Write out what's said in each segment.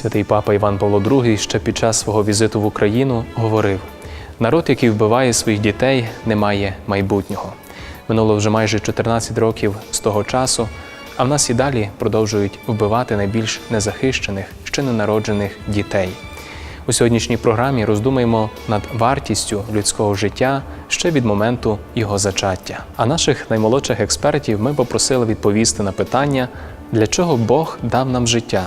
Святий папа Іван Павло II ще під час свого візиту в Україну говорив: народ, який вбиває своїх дітей, не має майбутнього. Минуло вже майже 14 років з того часу, а в нас і далі продовжують вбивати найбільш незахищених, ще ненароджених дітей. У сьогоднішній програмі роздумаємо над вартістю людського життя ще від моменту його зачаття. А наших наймолодших експертів ми попросили відповісти на питання, для чого Бог дав нам життя.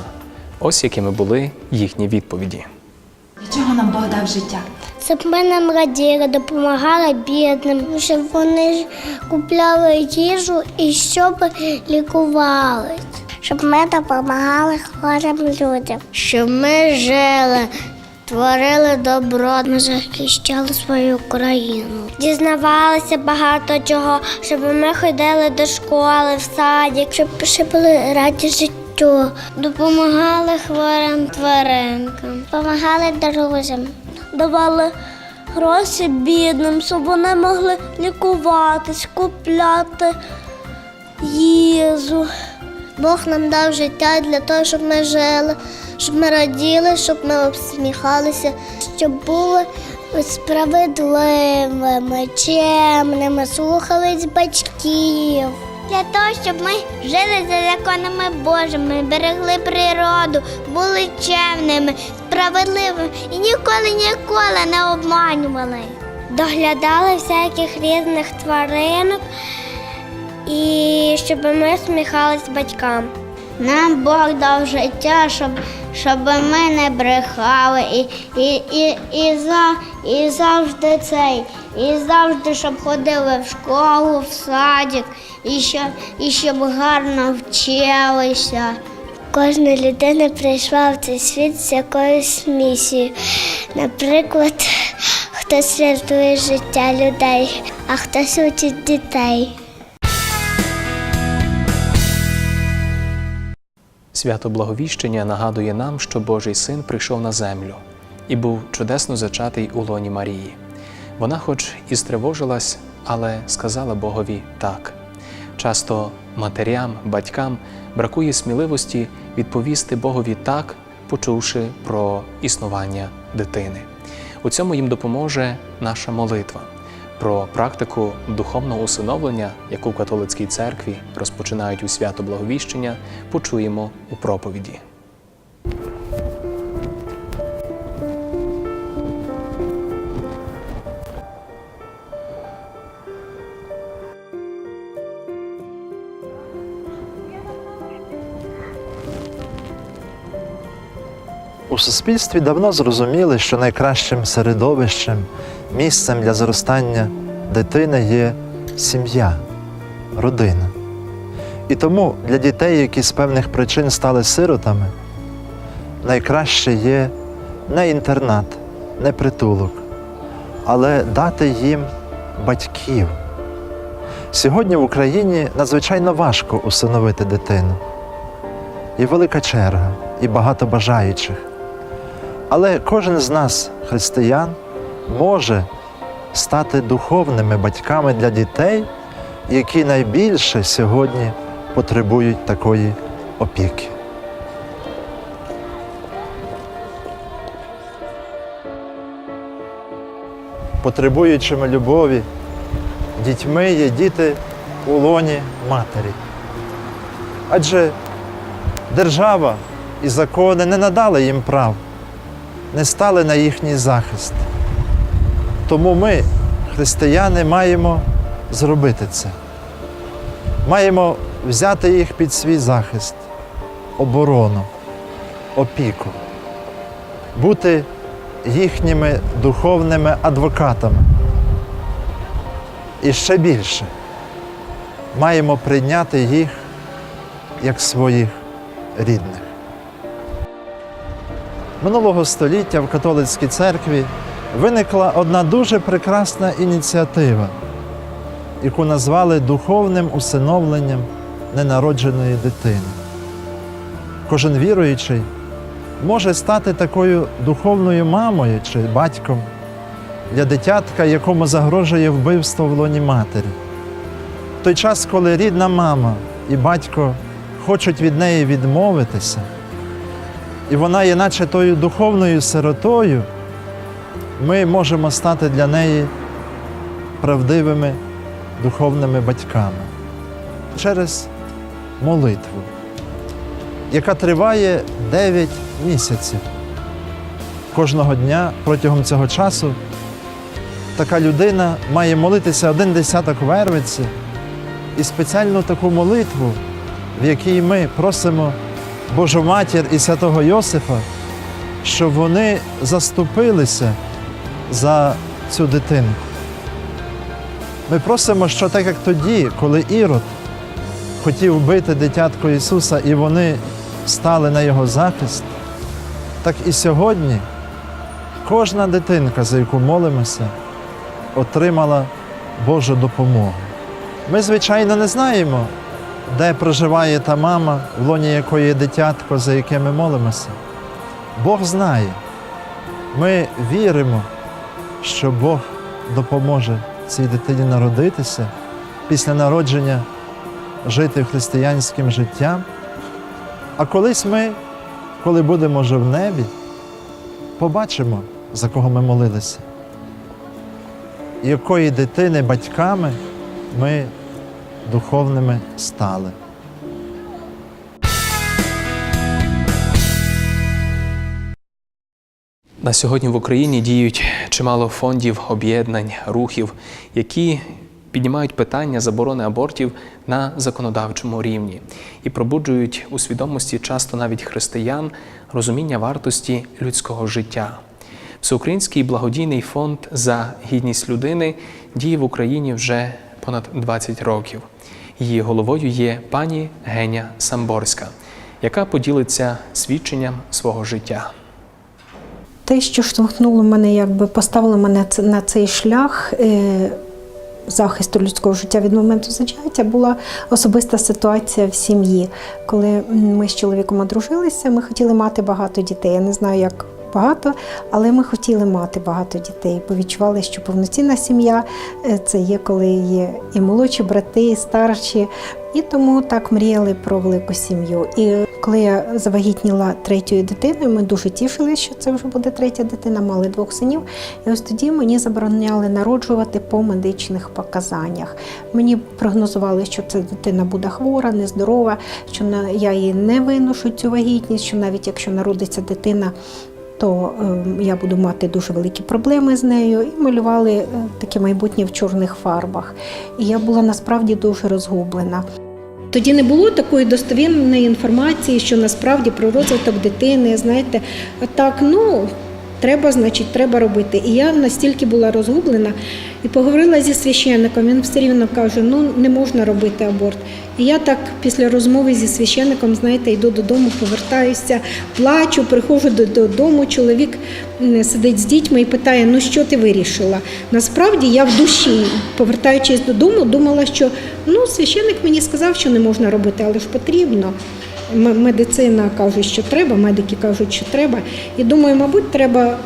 Ось якими були їхні відповіді. Для чого нам Бог дав життя? Щоб ми нам раділи, допомагали бідним, щоб вони купляли їжу і щоб лікувались. Щоб ми допомагали хворим людям. Щоб ми жили, творили добро, ми захищали свою країну. Дізнавалися багато чого, щоб ми ходили до школи, в садик, щоб ще були раді життю. Допомагали хворим тваринкам, допомагали друзям, давали гроші бідним, щоб вони могли лікуватись, купляти їжу. Бог нам дав життя для того, щоб ми жили, щоб ми раділи, щоб ми усміхалися, щоб були справедливими, чемними, слухались батьків. Для того, щоб ми жили за законами Божими, берегли природу, були чемними, справедливими і ніколи ніколи не обманювали. Доглядали всяких різних тваринок і щоб ми сміхались батькам. Нам Бог дав життя, щоб, щоб ми не брехали і, і, і, і, за, і завжди цей, і завжди, щоб ходили в школу, в садик, і щоб, і щоб гарно вчилися. Кожна людина прийшла в цей світ з якоюсь місією. Наприклад, хтось рятує життя людей, а хтось учить дітей. Свято Благовіщення нагадує нам, що Божий син прийшов на землю і був чудесно зачатий у лоні Марії. Вона, хоч і стривожилась, але сказала Богові так. Часто матерям, батькам бракує сміливості відповісти Богові так, почувши про існування дитини. У цьому їм допоможе наша молитва. Про практику духовного усиновлення, яку в католицькій церкві розпочинають у свято Благовіщення, почуємо у проповіді. У суспільстві давно зрозуміли, що найкращим середовищем, місцем для зростання дитини є сім'я, родина. І тому для дітей, які з певних причин стали сиротами, найкраще є не інтернат, не притулок, але дати їм батьків. Сьогодні в Україні надзвичайно важко усиновити дитину. І велика черга, і багато бажаючих. Але кожен з нас, християн, може стати духовними батьками для дітей, які найбільше сьогодні потребують такої опіки. Потребуючими любові, дітьми є діти у лоні матері. Адже держава і закони не надали їм прав не стали на їхній захист. Тому ми, християни, маємо зробити це. Маємо взяти їх під свій захист, оборону, опіку, бути їхніми духовними адвокатами. І ще більше маємо прийняти їх як своїх рідних. Минулого століття в католицькій церкві виникла одна дуже прекрасна ініціатива, яку назвали духовним усиновленням ненародженої дитини. Кожен віруючий може стати такою духовною мамою чи батьком для дитятка, якому загрожує вбивство в лоні матері. В той час, коли рідна мама і батько хочуть від неї відмовитися, і вона є наче тою духовною сиротою, ми можемо стати для неї правдивими духовними батьками через молитву, яка триває 9 місяців. Кожного дня протягом цього часу така людина має молитися один десяток вервиці і спеціальну таку молитву, в якій ми просимо Божу матір і святого Йосифа, щоб вони заступилися за цю дитину. Ми просимо, що так як тоді, коли Ірод хотів вбити дитятко Ісуса, і вони стали на його захист, так і сьогодні кожна дитинка, за яку молимося, отримала Божу допомогу. Ми, звичайно, не знаємо, де проживає та мама, в лоні якої дитятко, за яке ми молимося. Бог знає. Ми віримо, що Бог допоможе цій дитині народитися, після народження жити християнським життям. А колись ми, коли будемо вже в небі, побачимо, за кого ми молилися. Якої дитини батьками ми духовними стали. На сьогодні в Україні діють чимало фондів, об'єднань, рухів, які піднімають питання заборони абортів на законодавчому рівні і пробуджують у свідомості часто навіть християн розуміння вартості людського життя. Всеукраїнський благодійний фонд за гідність людини діє в Україні вже понад 20 років. Її головою є пані Геня Самборська, яка поділиться свідченням свого життя. Те, що штовхнуло мене, якби поставило мене на цей шлях е, захисту людського життя від моменту зачаття, була особиста ситуація в сім'ї. Коли ми з чоловіком одружилися, ми хотіли мати багато дітей. Я не знаю, як багато, але ми хотіли мати багато дітей, бо відчували, що повноцінна сім'я е, це є, коли є і молодші брати, і старші. І тому так мріяли про велику сім'ю. І коли я завагітніла третьою дитиною, ми дуже тішилися, що це вже буде третя дитина, мали двох синів. І ось тоді мені забороняли народжувати по медичних показаннях. Мені прогнозували, що ця дитина буде хвора, нездорова, що я її не виношу цю вагітність, що навіть якщо народиться дитина, то е, я буду мати дуже великі проблеми з нею. І малювали е, таке майбутнє в чорних фарбах. І я була насправді дуже розгублена. Тоді не було такої достовірної інформації, що насправді про розвиток дитини, знаєте, так, ну. Треба, значить, треба робити. І я настільки була розгублена і поговорила зі священником. Він все рівно каже: ну не можна робити аборт. І я так після розмови зі священником, знаєте, йду додому, повертаюся, плачу, приходжу додому. Чоловік сидить з дітьми і питає: Ну що ти вирішила? Насправді я в душі, повертаючись додому, думала, що ну священник мені сказав, що не можна робити, але ж потрібно. Медицина каже, що треба, медики кажуть, що треба. І думаю, мабуть, треба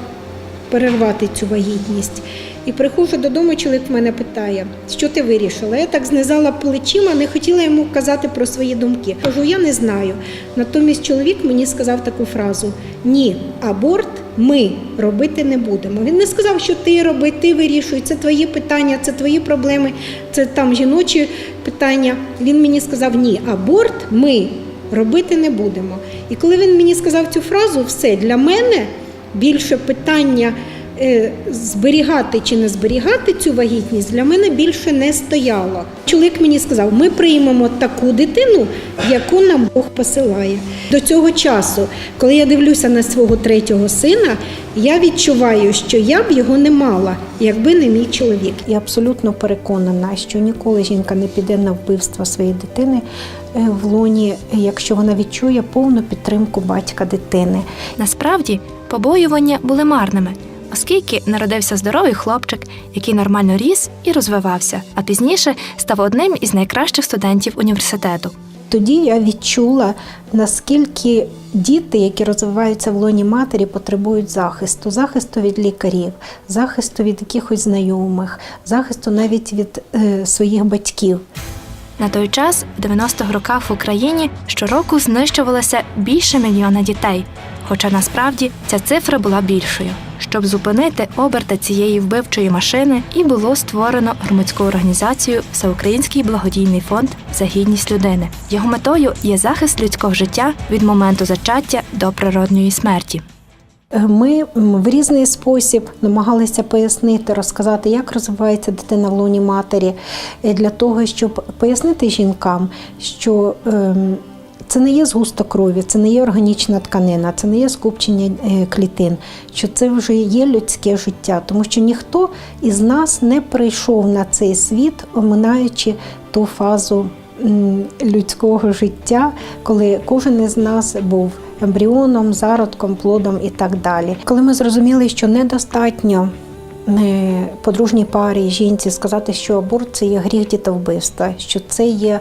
перервати цю вагітність. І приходжу додому, чоловік мене питає, що ти вирішила? Я так знизала плечима, не хотіла йому казати про свої думки. Кажу, я не знаю. Натомість чоловік мені сказав таку фразу: ні, аборт ми робити не будемо. Він не сказав, що ти роби, ти вирішуй, це твої питання, це твої проблеми, це там жіночі питання. Він мені сказав, ні, аборт ми робити не будемо. І коли він мені сказав цю фразу, все для мене більше питання е, зберігати чи не зберігати цю вагітність для мене більше не стояло. Чоловік мені сказав: ми приймемо таку дитину, яку нам Бог посилає. До цього часу, коли я дивлюся на свого третього сина, я відчуваю, що я б його не мала, якби не мій чоловік. Я абсолютно переконана, що ніколи жінка не піде на вбивство своєї дитини в лоні, якщо вона відчує повну підтримку батька дитини. Насправді, побоювання були марними, оскільки народився здоровий хлопчик, який нормально ріс і розвивався, а пізніше став одним із найкращих студентів університету. Тоді я відчула, наскільки діти, які розвиваються в лоні матері, потребують захисту, захисту від лікарів, захисту від якихось знайомих, захисту навіть від е, своїх батьків. На той час, в 90-х роках в Україні, щороку знищувалося більше мільйона дітей. Хоча насправді ця цифра була більшою. Щоб зупинити оберта цієї вбивчої машини, і було створено громадську організацію Всеукраїнський благодійний фонд за гідність людини. Його метою є захист людського життя від моменту зачаття до природньої смерті. Ми в різний спосіб намагалися пояснити, розказати, як розвивається дитина в лоні матері, е, для того, щоб пояснити жінкам, що ем, це не є згусток крові, це не є органічна тканина, це не є скупчення е, клітин, що це вже є людське життя, тому що ніхто із нас не прийшов на цей світ, оминаючи ту фазу людського життя, коли кожен із нас був ембріоном, зародком, плодом і так далі. Коли ми зрозуміли, що недостатньо е, подружній парі жінці сказати, що аборт це є гріх дітовбивства, що це є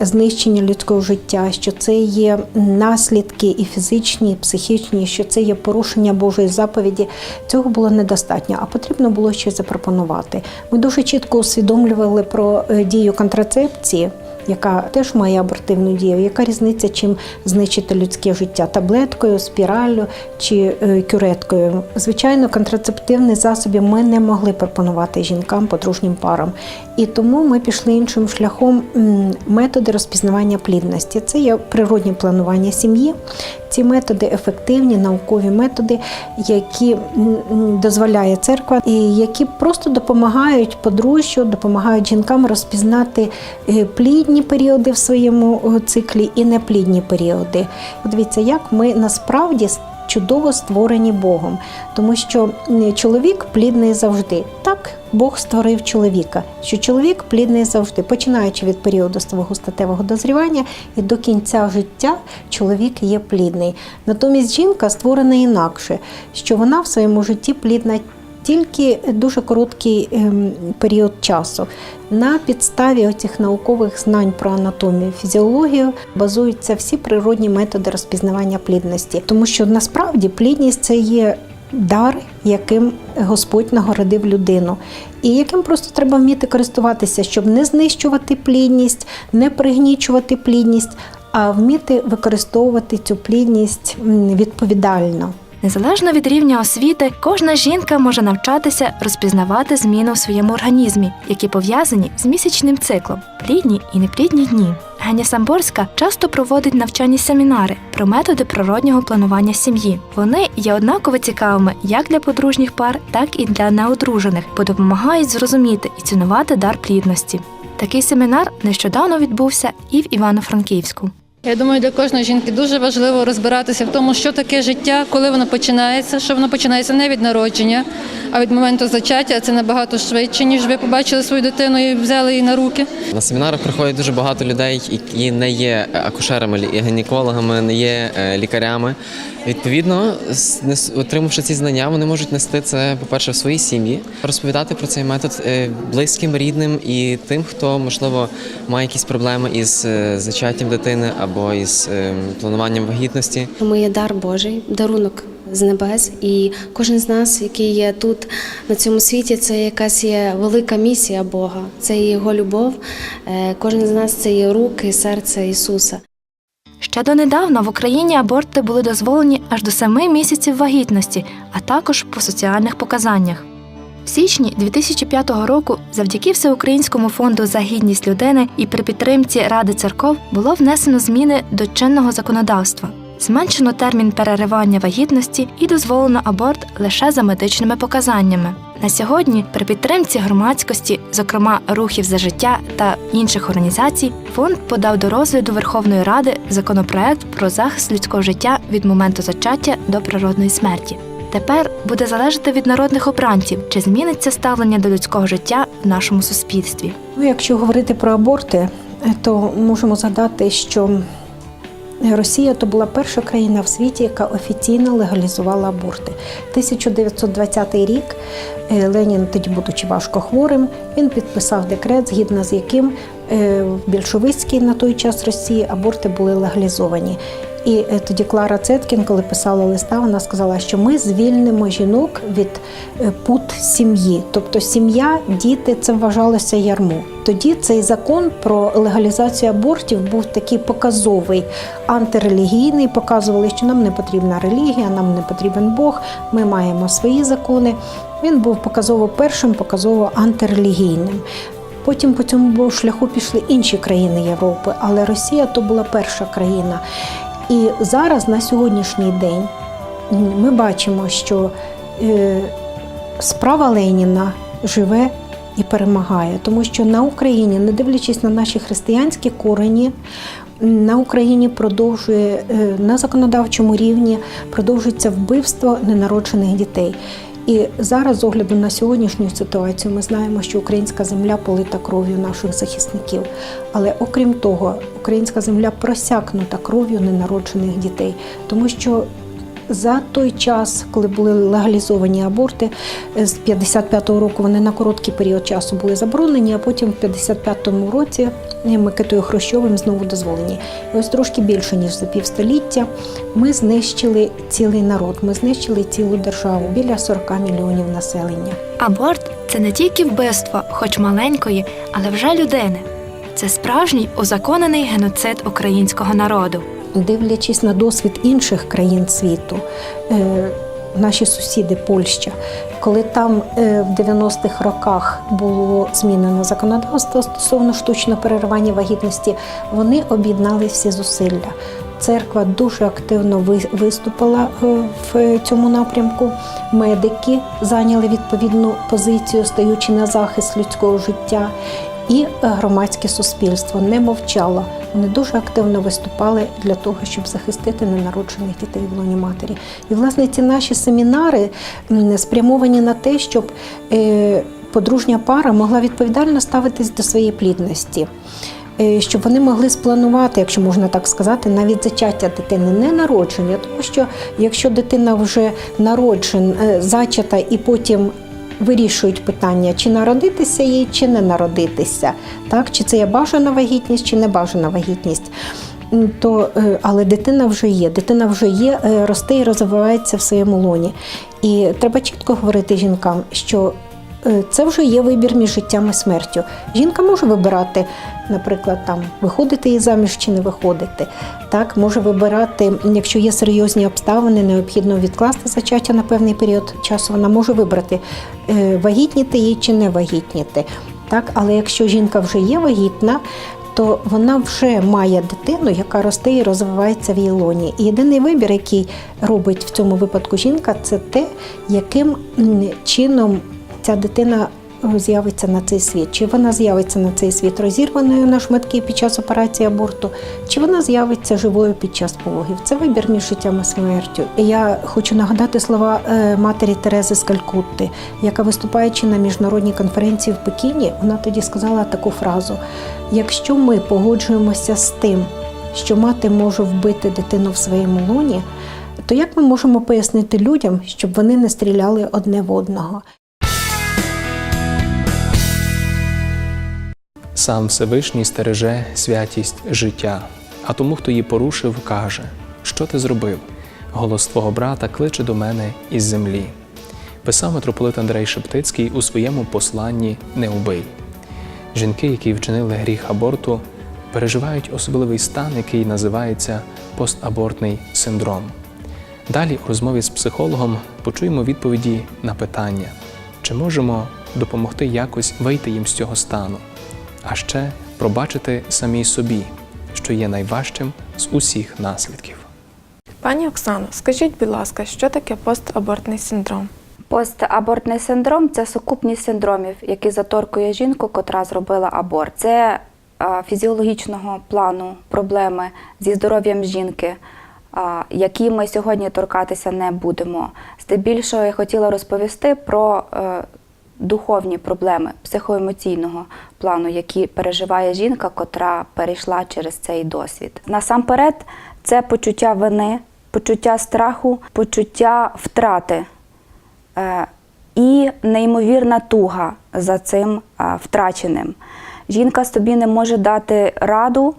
знищення людського життя, що це є наслідки і фізичні, і психічні, що це є порушення Божої заповіді. Цього було недостатньо, а потрібно було щось запропонувати. Ми дуже чітко усвідомлювали про е, дію контрацепції. Яка теж має абортивну дію, яка різниця, чим знищити людське життя таблеткою, спіраллю чи е, кюреткою? Звичайно, контрацептивні засоби ми не могли пропонувати жінкам, подружнім парам. І тому ми пішли іншим шляхом методи розпізнавання плідності. Це є природнє планування сім'ї. Ці методи ефективні, наукові методи, які дозволяє церква, і які просто допомагають подружжю, допомагають жінкам розпізнати е, плідні періоди в своєму е, циклі і неплідні періоди. Дивіться, як ми насправді чудово створені Богом, тому що чоловік плідний завжди. Так Бог створив чоловіка, що чоловік плідний завжди, починаючи від періоду свого статевого дозрівання і до кінця життя чоловік є плідний. Натомість жінка створена інакше, що вона в своєму житті плідна. Тільки дуже короткий ем, період часу. На підставі оцих наукових знань про анатомію, фізіологію базуються всі природні методи розпізнавання плідності, тому що насправді плідність це є дар, яким Господь нагородив людину, і яким просто треба вміти користуватися, щоб не знищувати плідність, не пригнічувати плідність, а вміти використовувати цю плідність відповідально. Незалежно від рівня освіти, кожна жінка може навчатися розпізнавати зміни у своєму організмі, які пов'язані з місячним циклом, плідні і неплідні дні. Ганя Самборська часто проводить навчальні семінари про методи природнього планування сім'ї. Вони є однаково цікавими як для подружніх пар, так і для неодружених, бо допомагають зрозуміти і цінувати дар плідності. Такий семінар нещодавно відбувся і в Івано-Франківську. Я думаю, для кожної жінки дуже важливо розбиратися в тому, що таке життя, коли воно починається, що воно починається не від народження, а від моменту зачаття. Це набагато швидше, ніж ви побачили свою дитину і взяли її на руки. На семінарах приходять дуже багато людей, які не є акушерами гінекологами, не є е, лікарями. Відповідно, отримавши ці знання, вони можуть нести це, по-перше, в своїй сім'ї, розповідати про цей метод е, близьким, рідним і тим, хто можливо має якісь проблеми із е, зачаттям дитини або із е, плануванням вагітності. Ми є дар Божий, дарунок з небес, і кожен з нас, який є тут на цьому світі, це якась є велика місія Бога. Це його любов. Кожен з нас це є руки, серце Ісуса. Ще донедавна в Україні аборти були дозволені аж до семи місяців вагітності, а також по соціальних показаннях. В січні 2005 року, завдяки Всеукраїнському фонду за гідність людини і при підтримці Ради церков було внесено зміни до чинного законодавства. Зменшено термін переривання вагітності і дозволено аборт лише за медичними показаннями. На сьогодні, при підтримці громадськості, зокрема рухів за життя та інших організацій, фонд подав до розгляду Верховної Ради законопроект про захист людського життя від моменту зачаття до природної смерті. Тепер буде залежати від народних обранців, чи зміниться ставлення до людського життя в нашому суспільстві. Ну, якщо говорити про аборти, то можемо згадати, що Росія то була перша країна в світі, яка офіційно легалізувала аборти. 1920 рік е, Ленін, тоді будучи важко хворим, він підписав декрет, згідно з яким е, в більшовицькій на той час Росії аборти були легалізовані. І е, тоді Клара Цеткін, коли писала листа, вона сказала, що ми звільнимо жінок від е, пут сім'ї. Тобто сім'я, діти це вважалося ярмо. Тоді цей закон про легалізацію абортів був такий показовий, антирелігійний. Показували, що нам не потрібна релігія, нам не потрібен Бог, ми маємо свої закони. Він був показово першим, показово антирелігійним. Потім по цьому шляху пішли інші країни Європи, але Росія то була перша країна. І зараз, на сьогоднішній день, ми бачимо, що е, справа Леніна живе і перемагає, тому що на Україні, не дивлячись на наші християнські корені, на Україні продовжує е, на законодавчому рівні продовжується вбивство ненароджених дітей. І зараз, з огляду на сьогоднішню ситуацію, ми знаємо, що українська земля полита кров'ю наших захисників. Але окрім того, українська земля просякнута кров'ю ненароджених дітей, тому що за той час, коли були легалізовані аборти, з 55-го року вони на короткий період часу були заборонені, а потім в 55-му році Микитою Хрущовим знову дозволені. І ось трошки більше ніж за півстоліття ми знищили цілий народ, ми знищили цілу державу біля 40 мільйонів населення. Аборт це не тільки вбивство, хоч маленької, але вже людини. Це справжній узаконений геноцид українського народу. Дивлячись на досвід інших країн світу, е, наші сусіди Польща, коли там е, в 90-х роках було змінено законодавство стосовно штучного переривання вагітності, вони об'єднали всі зусилля. Церква дуже активно виступила е, в цьому напрямку. Медики зайняли відповідну позицію, стаючи на захист людського життя. І громадське суспільство не мовчало. Вони дуже активно виступали для того, щоб захистити ненароджених дітей в лоні матері. І власне ці наші семінари спрямовані на те, щоб е, подружня пара могла відповідально ставитись до своєї плідності. Е, Щоб вони могли спланувати, якщо можна так сказати, навіть зачаття дитини, не народження, тому що якщо дитина вже народжена, е, зачата і потім вирішують питання, чи народитися їй, чи не народитися, так? чи це є бажана вагітність, чи не бажана вагітність. То, е, але дитина вже є, дитина вже є, е, росте і розвивається в своєму лоні. І треба чітко говорити жінкам, що це вже є вибір між життям і смертю. Жінка може вибирати, наприклад, там виходити їй заміж чи не виходити. Так, може вибирати, якщо є серйозні обставини, необхідно відкласти зачаття на певний період часу. Вона може вибрати е, вагітніти їй чи не вагітніти. Так, але якщо жінка вже є вагітна, то вона вже має дитину, яка росте і розвивається в її. І єдиний вибір, який робить в цьому випадку жінка, це те, яким чином ця дитина е, з'явиться на цей світ. Чи вона з'явиться на цей світ розірваною на шматки під час операції аборту, чи вона з'явиться живою під час пологів. Це вибір між життям і смертю. Я хочу нагадати слова е, матері Терези з Калькутти, яка виступаючи на міжнародній конференції в Пекіні, вона тоді сказала таку фразу: якщо ми погоджуємося з тим, що мати може вбити дитину в своєму лоні, то як ми можемо пояснити людям, щоб вони не стріляли одне в одного? Сам Всевишній стереже святість життя, а тому, хто її порушив, каже: Що ти зробив? Голос твого брата кличе до мене із землі. Писав митрополит Андрей Шептицький у своєму посланні Не убий. Жінки, які вчинили гріх аборту, переживають особливий стан, який називається постабортний синдром. Далі у розмові з психологом почуємо відповіді на питання, чи можемо допомогти якось вийти їм з цього стану, а ще пробачити самій собі, що є найважчим з усіх наслідків. Пані Оксано, скажіть, будь ласка, що таке постабортний синдром? Постабортний синдром це сукупність синдромів, які заторкує жінку, котра зробила аборт. Це фізіологічного плану проблеми зі здоров'ям жінки, які ми сьогодні торкатися не будемо. Здебільшого я хотіла розповісти про е, духовні проблеми психоемоційного плану, які переживає жінка, котра перейшла через цей досвід. Насамперед, це почуття вини, почуття страху, почуття втрати. Е, і неймовірна туга за цим е, втраченим. Жінка собі не може дати раду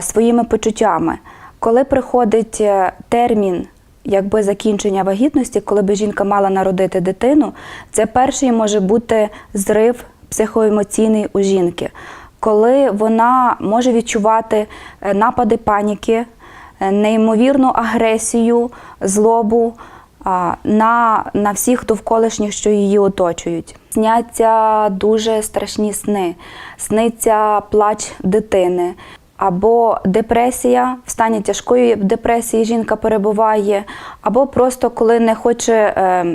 своїми почуттями. Коли приходить е, термін якби закінчення вагітності, коли би жінка мала народити дитину, це перший може бути зрив психоемоційний у жінки, коли вона може відчувати е, напади паніки, е, неймовірну агресію, злобу на, на всіх довколишніх, що її оточують. Сняться дуже страшні сни, сниться плач дитини. Або депресія, в стані тяжкої депресії жінка перебуває, або просто коли не хоче е,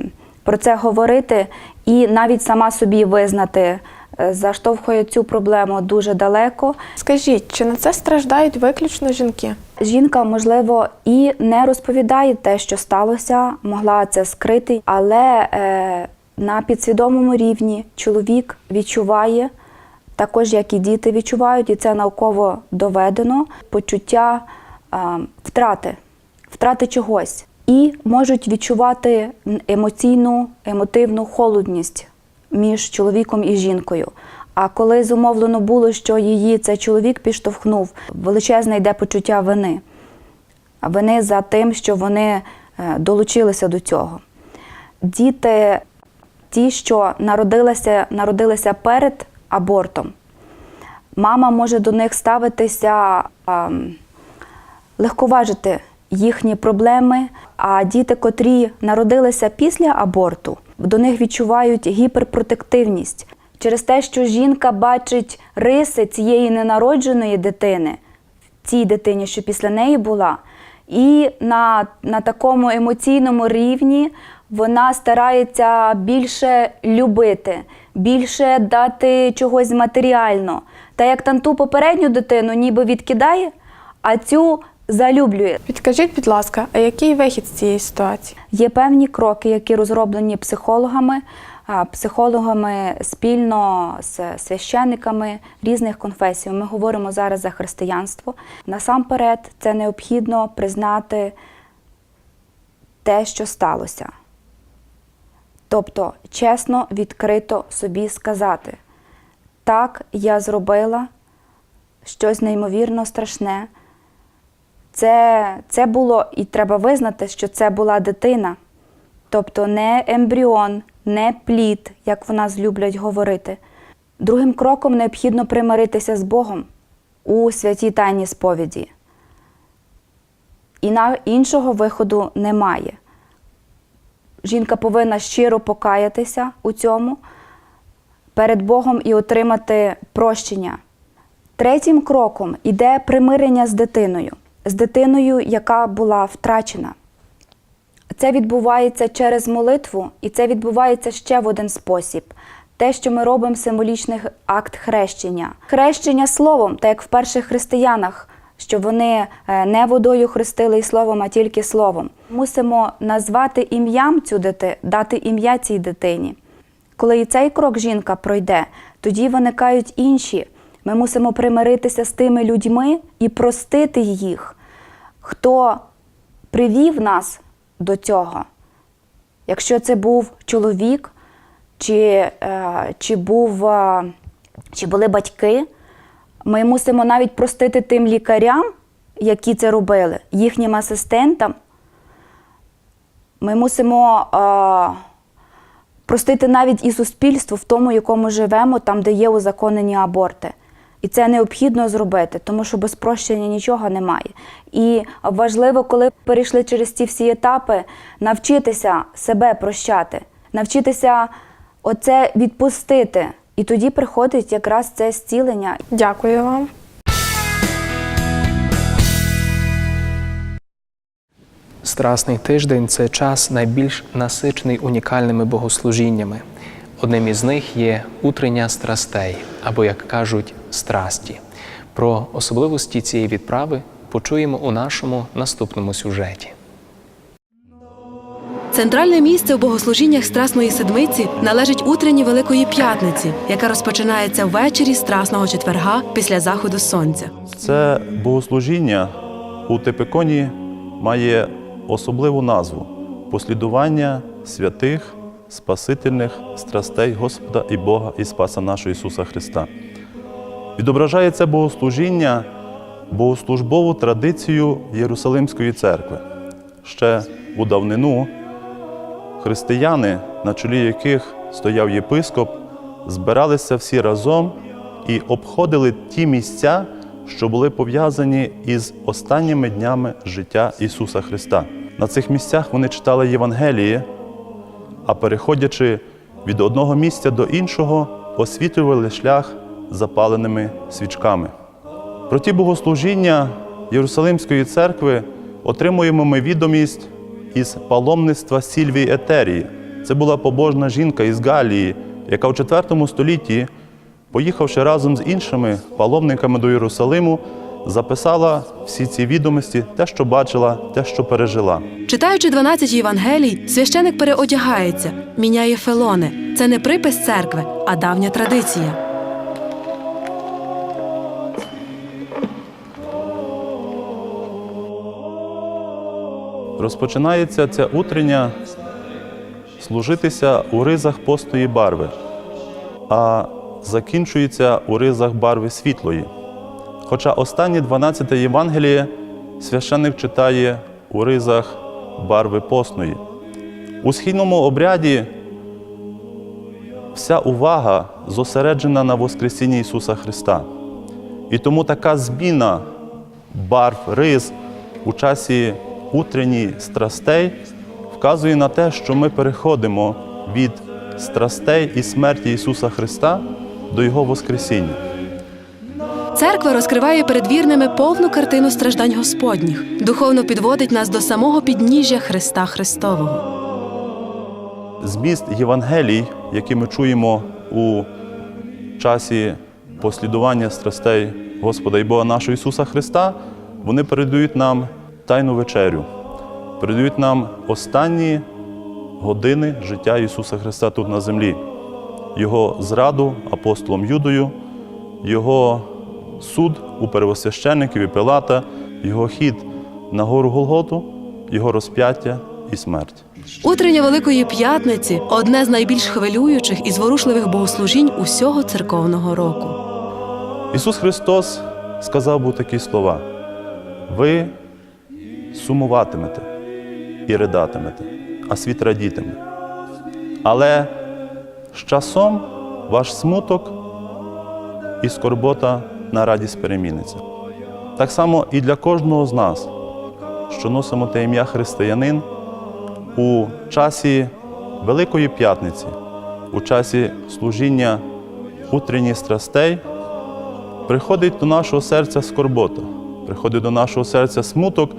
про це говорити і навіть сама собі визнати, е, заштовхує цю проблему дуже далеко. Скажіть, чи на це страждають виключно жінки? Жінка, можливо, і не розповідає те, що сталося, могла це скрити, але е, на підсвідомому рівні чоловік відчуває, також як і діти відчувають, і це науково доведено, почуття втрати, втрати чогось. І можуть відчувати емоційну, емотивну холодність між чоловіком і жінкою. А коли зумовлено було, що її цей чоловік підштовхнув, величезне йде почуття вини. Вини за тим, що вони е, долучилися до цього. Діти, ті, що народилися, народилися перед абортом, мама може до них ставитися, ем, легковажити їхні проблеми. А діти, котрі народилися після аборту, до них відчувають гіперпротективність через те, що жінка бачить риси цієї ненародженої дитини, цій дитині, що після неї була, і на, на такому емоційному рівні вона старається більше любити, більше дати чогось матеріально. Та як там ту попередню дитину ніби відкидає, а цю залюблює. Підкажіть, будь ласка, а який вихід з цієї ситуації? Є певні кроки, які розроблені психологами, психологами спільно з священниками різних конфесій. Ми говоримо зараз за християнство. Насамперед, це необхідно признати те, що сталося. Тобто, чесно, відкрито собі сказати: так, я зробила щось неймовірно страшне. Це, це було, і треба визнати, що це була дитина. Тобто не ембріон, не плід, як в нас люблять говорити. Другим кроком необхідно примиритися з Богом у святій тайній сповіді. І на іншого виходу немає. Жінка повинна щиро покаятися у цьому перед Богом і отримати прощення. Третім кроком іде примирення з дитиною, з дитиною, яка була втрачена. Це відбувається через молитву, і це відбувається ще в один спосіб. Те, що ми робимо символічний акт хрещення. Хрещення словом, так як в перших християнах, що вони е, не водою хрестили і словом, а тільки словом. Мусимо назвати ім'ям цю дити, дати ім'я цій дитині. Коли і цей крок жінка пройде, тоді виникають інші. Ми мусимо примиритися з тими людьми і простити їх, хто привів нас до цього. Якщо це був чоловік, чи, е, чи, був, е, чи були батьки, ми мусимо навіть простити тим лікарям, які це робили, їхнім асистентам. Ми мусимо е, простити навіть і суспільство в тому, якому живемо, там, де є узаконені аборти. І це необхідно зробити, тому що без прощення нічого немає. І важливо, коли перейшли через ці всі етапи, навчитися себе прощати, навчитися оце відпустити. І тоді приходить якраз це зцілення. Дякую вам. Страсний тиждень це час найбільш насичений унікальними богослужіннями. Одним із них є утрення страстей, або, як кажуть, страсті. Про особливості цієї відправи почуємо у нашому наступному сюжеті. Центральне місце у богослужіннях Страсної Седмиці належить утренні Великої П'ятниці, яка розпочинається ввечері Страсного четверга після заходу сонця. Це богослужіння у Тепеконі має особливу назву послідування святих спасительних страстей Господа і Бога і Спаса нашого Ісуса Христа. Відображає це богослужіння богослужбову традицію Єрусалимської церкви. Ще у давнину християни, на чолі яких стояв єпископ, збиралися всі разом і обходили ті місця, що були пов'язані із останніми днями життя Ісуса Христа. На цих місцях вони читали Євангеліє, а переходячи від одного місця до іншого, освітлювали шлях запаленими свічками. Про ті богослужіння Єрусалимської церкви отримуємо ми відомість із паломництва Сільвії Етерії. Це була побожна жінка із Галії, яка в IV столітті, поїхавши разом з іншими паломниками до Єрусалиму, записала всі ці відомості, те, що бачила, те, що пережила. Читаючи 12 Євангелій, священик переодягається, міняє фелони. Це не припис церкви, а давня традиція. Розпочинається ця утрення служитися у ризах постої барви, а закінчується у ризах барви світлої. Хоча останнє 12 Євангеліє священник читає у ризах барви постної. У східному обряді вся увага зосереджена на Воскресінні Ісуса Христа. І тому така зміна барв риз у часі утренній страстей вказує на те, що ми переходимо від страстей і смерті Ісуса Христа до Його Воскресіння. Церква розкриває перед вірними повну картину страждань Господніх, духовно підводить нас до самого підніжжя Христа Христового. Зміст Євангелій, які ми чуємо у часі послідування страстей Господа і Бога нашого Ісуса Христа, вони передають нам тайну вечерю, передають нам останні години життя Ісуса Христа тут на землі, Його зраду апостолом Юдою, Його суд у первосвященників і Пилата, Його хід на гору Голготу, Його розп'яття і смерть. Утрення Великої П'ятниці одне з найбільш хвилюючих і зворушливих богослужінь усього церковного року. Ісус Христос сказав був такі слова: ви сумуватимете і ридатимете, а світ радітиме. Але з часом ваш смуток і скорбота на радість переміниться. Так само і для кожного з нас, що носимо те ім'я християнин у часі Великої П'ятниці, у часі служіння утренніх страстей, приходить до нашого серця скорбота, приходить до нашого серця смуток,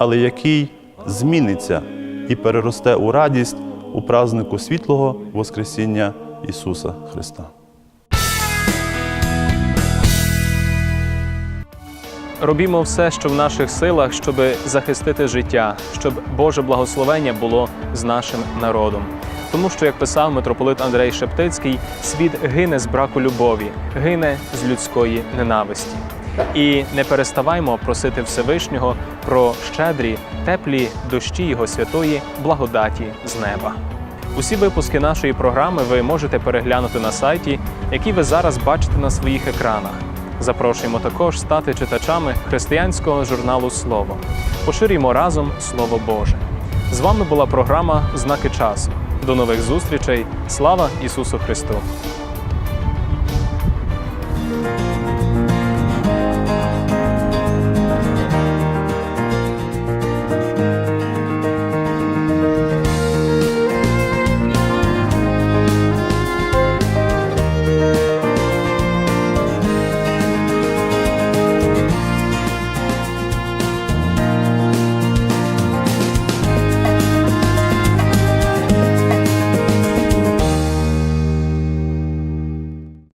але який зміниться і переросте у радість у празднику світлого Воскресіння Ісуса Христа. Робімо все, що в наших силах, щоб захистити життя, щоб Боже благословення було з нашим народом. Тому що, як писав митрополит Андрей Шептицький, світ гине з браку любові, гине з людської ненависті. І не переставаймо просити Всевишнього про щедрі, теплі дощі Його святої благодаті з неба. Усі випуски нашої програми ви можете переглянути на сайті, який ви зараз бачите на своїх екранах. Запрошуємо також стати читачами християнського журналу Слово. Поширюємо разом Слово Боже. З вами була програма Знаки часу. До нових зустрічей. Слава Ісусу Христу!